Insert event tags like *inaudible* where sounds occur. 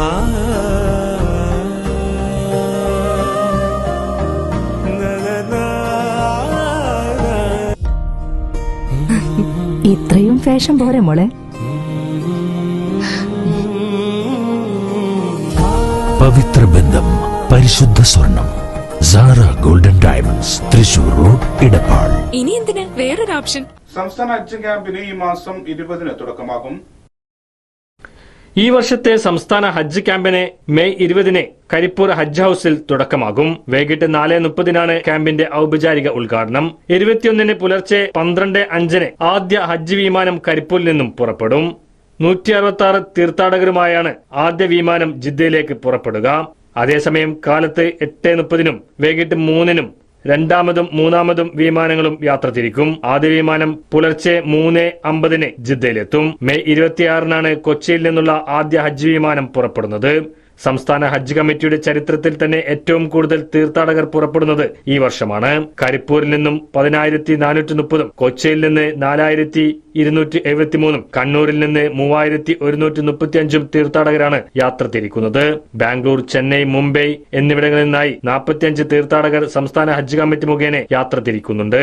*laughs* ഇത്രയും ഫാഷൻ പോരെ മോളെ. പവിത്ര ബന്ധം പരിശുദ്ധ സ്വർണം Sara golden diamonds Thrissur road Edappal ഇനി എന്തിനാ? വേറൊരു ഓപ്ഷൻ. സംസ്ഥാന അച്ഛൻ ക്യാമ്പിന് ഈ മാസം ഇരുപതിന് തുടക്കമാകും. ഈ വർഷത്തെ സംസ്ഥാന ഹജ്ജ് ക്യാമ്പിന് മെയ് ഇരുപതിന് കരിപ്പൂർ ഹജ്ജ് ഹൌസിൽ തുടക്കമാകും. വൈകിട്ട് നാല് മുപ്പതിനാണ് ക്യാമ്പിന്റെ ഔപചാരിക ഉദ്ഘാടനം. ഇരുപത്തിയൊന്നിന് പുലർച്ചെ പന്ത്രണ്ട് അഞ്ചിന് ആദ്യ ഹജ്ജ് വിമാനം കരിപ്പൂരിൽ നിന്നും പുറപ്പെടും. നൂറ്റി അറുപത്തി തീർത്ഥാടകരുമായാണ് ആദ്യ വിമാനം ജിദ്ദയിലേക്ക് പുറപ്പെടുക. അതേസമയം കാലത്ത് എട്ട് മുപ്പതിനും വൈകിട്ട് മൂന്നിനും രണ്ടാമതും മൂന്നാമതും വിമാനങ്ങളും യാത്ര തിരിക്കും. ആദ്യ വിമാനം പുലർച്ചെ മൂന്ന് അമ്പതിന് ജിദ്ദയിലെത്തും. മെയ് ഇരുപത്തിയാറിനാണ് കൊച്ചിയിൽ നിന്നുള്ള ആദ്യ ഹജ്ജ് വിമാനം പുറപ്പെടുന്നത്. സംസ്ഥാന ഹജ്ജ് കമ്മിറ്റിയുടെ ചരിത്രത്തിൽ തന്നെ ഏറ്റവും കൂടുതൽ തീർത്ഥാടകർ പുറപ്പെടുന്നത് ഈ വർഷമാണ്. കരിപ്പൂരിൽ നിന്നും പതിനായിരത്തി നാനൂറ്റി മുപ്പതും കൊച്ചിയിൽ നിന്ന് നാലായിരത്തി ഇരുന്നൂറ്റി എഴുപത്തിമൂന്നും കണ്ണൂരിൽ നിന്ന് മൂവായിരത്തി ഒരുന്നൂറ്റി മുപ്പത്തി അഞ്ചും തീർത്ഥാടകരാണ് യാത്ര തിരിക്കുന്നത്. ബാംഗ്ലൂർ ചെന്നൈ മുംബൈ എന്നിവിടങ്ങളിൽ നിന്നായി നാൽപ്പത്തിയഞ്ച് തീർത്ഥാടകർ സംസ്ഥാന ഹജ്ജ് കമ്മിറ്റി മുഖേന യാത്ര തിരിക്കുന്നുണ്ട്.